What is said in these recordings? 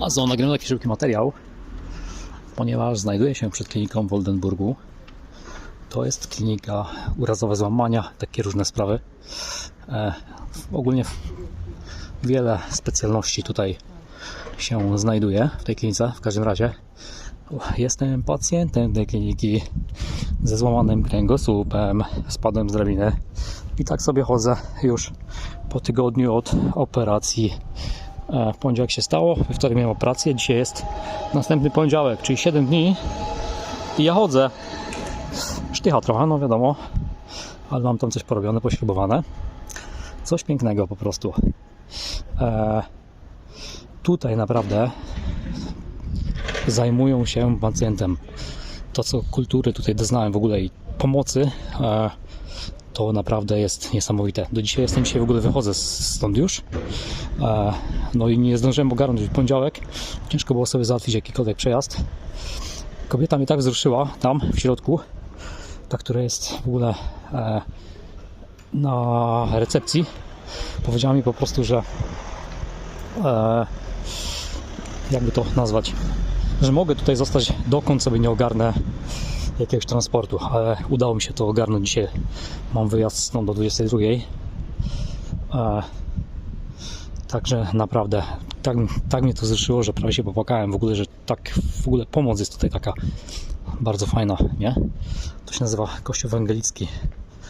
A co, nagrałem taki szybki materiał, ponieważ znajduje się przed kliniką w Oldenburgu. To jest klinika urazowe złamania, takie różne sprawy. E, ogólnie wiele specjalności tutaj się znajduje w tej klinice. W każdym razie jestem pacjentem tej kliniki ze złamanym kręgosłupem, spadłem z drabiny i tak sobie chodzę już po tygodniu od operacji. W poniedziałek się stało, we wtorek miałem operację, dzisiaj jest następny poniedziałek, czyli 7 dni i ja chodzę. Sztycha trochę, no wiadomo, ale mam tam coś porobione, pośrubowane. Coś pięknego po prostu. E, tutaj naprawdę zajmują się pacjentem. To, co kultury tutaj doznałem w ogóle i pomocy, e, to naprawdę jest niesamowite. Do dzisiaj jestem, dzisiaj w ogóle wychodzę stąd już. E, no i nie zdążyłem ogarnąć w poniedziałek. Ciężko było sobie załatwić jakikolwiek przejazd. Kobieta mnie tak wzruszyła tam w środku, ta, która jest w ogóle e, na recepcji. Powiedziała mi po prostu, że e, jakby to nazwać, że mogę tutaj zostać dokąd sobie nie ogarnę jakiegoś transportu, ale udało mi się to ogarnąć dzisiaj. Mam wyjazd stąd do 22. E, także naprawdę tak, tak mnie to zruszyło, że prawie się popłakałem w ogóle, że tak w ogóle pomoc jest tutaj taka bardzo fajna, nie? To się nazywa Kościół Ewangelicki.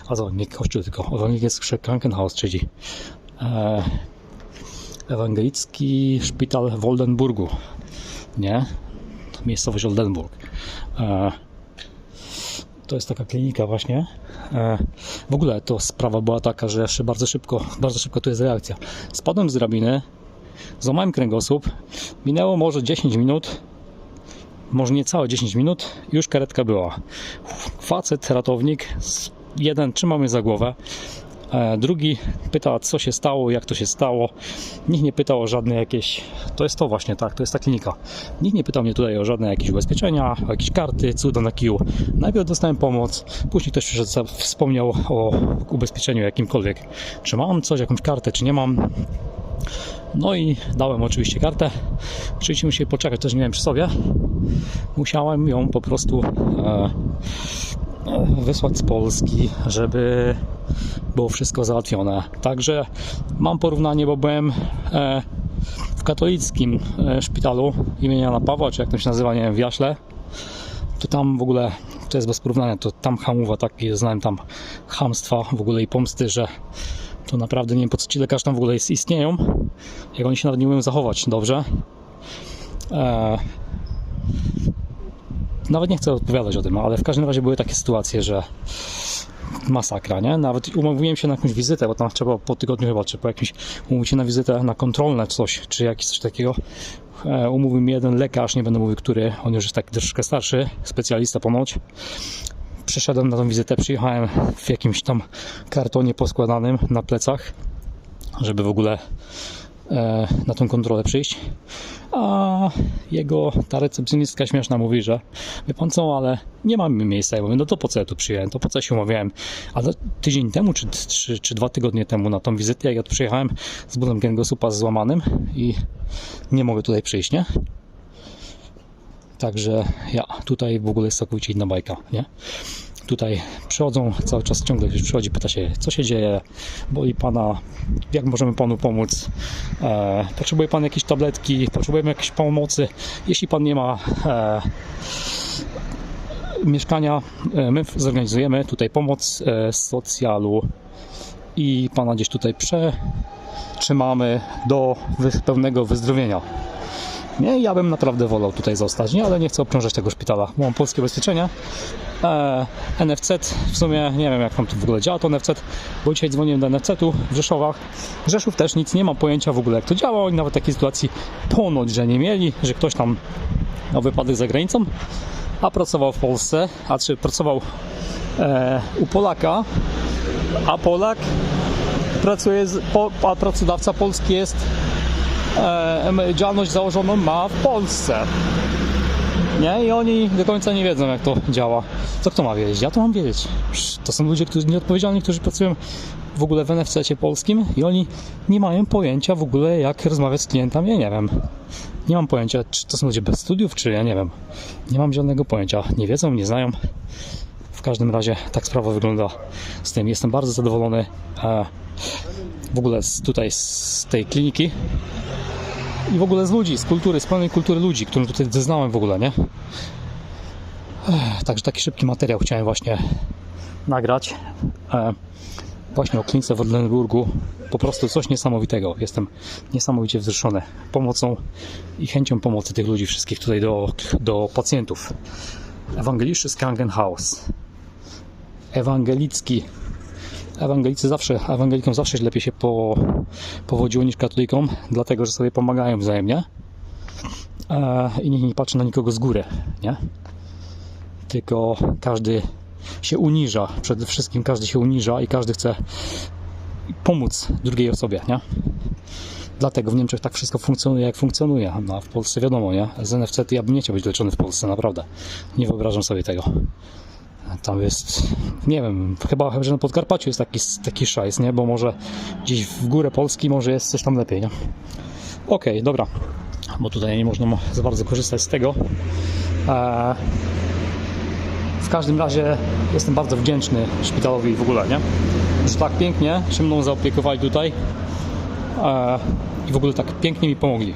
A co, nie Kościół, tylko Ewangelicki Krankenhaus, czyli e, Ewangelicki Szpital w Oldenburgu, nie? Miejscowość Oldenburg. E, to jest taka klinika właśnie. E, w ogóle to sprawa była taka, że jeszcze bardzo szybko, bardzo szybko tu jest reakcja. Spadłem z drabiny, złamałem kręgosłup, minęło może 10 minut, może niecałe 10 minut, już karetka była. Facet, ratownik, jeden trzymał mnie za głowę, drugi pyta, co się stało, jak to się stało. Nikt nie pytał o żadne jakieś. To jest to właśnie, tak, to jest ta klinika. Nikt nie pytał mnie tutaj o żadne jakieś ubezpieczenia, o jakieś karty, cuda na kiju. Najpierw dostałem pomoc, później ktoś wspomniał o ubezpieczeniu jakimkolwiek. Czy mam coś, jakąś kartę, czy nie mam. No i dałem oczywiście kartę. Oczywiście musieli poczekać, też nie miałem przy sobie. Musiałem ją po prostu e, e, wysłać z Polski, żeby było wszystko załatwione. Także mam porównanie, bo byłem e, w katolickim e, szpitalu imienia Jana Pawła, czy jak to się nazywa, nie wiem, w Jaśle. To tam w ogóle, to jest bez porównania, to tam hamowa, takie znałem tam hamstwa w ogóle i pomsty, że to naprawdę nie wiem po co ci lekarze tam w ogóle jest, istnieją, jak oni się nawet nie umieją zachować dobrze. E, nawet nie chcę odpowiadać o tym, ale w każdym razie były takie sytuacje, że masakra, nie? Nawet umówiłem się na jakąś wizytę, bo tam trzeba po tygodniu chyba, czy po jakimś umówić się na wizytę na kontrolne coś, czy jakieś coś takiego. E, umówił mi jeden lekarz, nie będę mówił który, on już jest taki troszkę starszy, specjalista ponoć. Przyszedłem na tą wizytę, przyjechałem w jakimś tam kartonie poskładanym na plecach, żeby w ogóle na tą kontrolę przyjść. A jego ta recepcjonistka śmieszna mówi, że wie pan co, ale nie mamy miejsca. Ja mówię, no to po co ja tu przyjechałem, to po co się umawiałem. Ale tydzień temu, czy, czy, czy dwa tygodnie temu na tą wizytę, jak ja tu przyjechałem z bólem kręgosłupa złamanym i nie mogę tutaj przyjść, nie? Także ja, tutaj w ogóle jest całkowicie inna bajka, nie? Tutaj przychodzą cały czas, ciągle ktoś przychodzi, pyta się, co się dzieje, boli pana, jak możemy panu pomóc, e, potrzebuje pan jakieś tabletki, potrzebujemy jakiejś pomocy. Jeśli pan nie ma e, mieszkania, e, my zorganizujemy tutaj pomoc e, socjalu i pana gdzieś tutaj przetrzymamy do pełnego wyzdrowienia. Nie, ja bym naprawdę wolał tutaj zostać, nie, ale nie chcę obciążać tego szpitala. Mam polskie ubezpieczenie. E, NFZ, w sumie nie wiem jak tam to w ogóle działa to NFZ, bo dzisiaj dzwoniłem do NFZ-u w Rzeszowach. Rzeszów też nic, nie mam pojęcia w ogóle jak to działa. Oni nawet takiej sytuacji ponoć, że nie mieli, że ktoś tam miał wypadek za granicą, a pracował w Polsce, a czy pracował e, u Polaka, a Polak pracuje, z, po, a pracodawca polski jest działalność założoną ma w Polsce. Nie? I oni do końca nie wiedzą, jak to działa. Co kto ma wiedzieć? Ja to mam wiedzieć. To są ludzie którzy, nieodpowiedzialni, którzy pracują w ogóle w NFC polskim i oni nie mają pojęcia w ogóle jak rozmawiać z klientami, ja nie wiem. Nie mam pojęcia, czy to są ludzie bez studiów, czy ja nie wiem. Nie mam żadnego pojęcia. Nie wiedzą, nie znają. W każdym razie tak sprawa wygląda z tym. Jestem bardzo zadowolony e, w ogóle z, tutaj z tej kliniki i w ogóle z ludzi, z kultury, z pełnej kultury ludzi, którą tutaj zeznałem w ogóle, nie? Także taki szybki materiał chciałem właśnie nagrać. E, właśnie o klinice w Orlenburgu. Po prostu coś niesamowitego. Jestem niesamowicie wzruszony pomocą i chęcią pomocy tych ludzi wszystkich tutaj do, do pacjentów. Ewangelisches Krankenhaus. Ewangelicki. Ewangelicy zawsze, ewangelikom zawsze lepiej się po, powodziło niż katolikom, dlatego że sobie pomagają wzajemnie. E, I nikt nie patrzy na nikogo z góry, nie? Tylko każdy się uniża. Przede wszystkim każdy się uniża i każdy chce pomóc drugiej osobie, nie? Dlatego w Niemczech tak wszystko funkcjonuje, jak funkcjonuje. No, a w Polsce wiadomo, nie? Z NFC to ja bym nie chciał być leczony w Polsce, naprawdę. Nie wyobrażam sobie tego. Tam jest, nie wiem, chyba, że na Podkarpaciu jest taki, taki szajs, nie? Bo może gdzieś w górę Polski może jest coś tam lepiej, nie? Okej, dobra. Bo tutaj nie można za bardzo korzystać z tego. Eee, w każdym razie jestem bardzo wdzięczny szpitalowi w ogóle, nie? Że tak pięknie się mną zaopiekowali tutaj e, i w ogóle tak pięknie mi pomogli.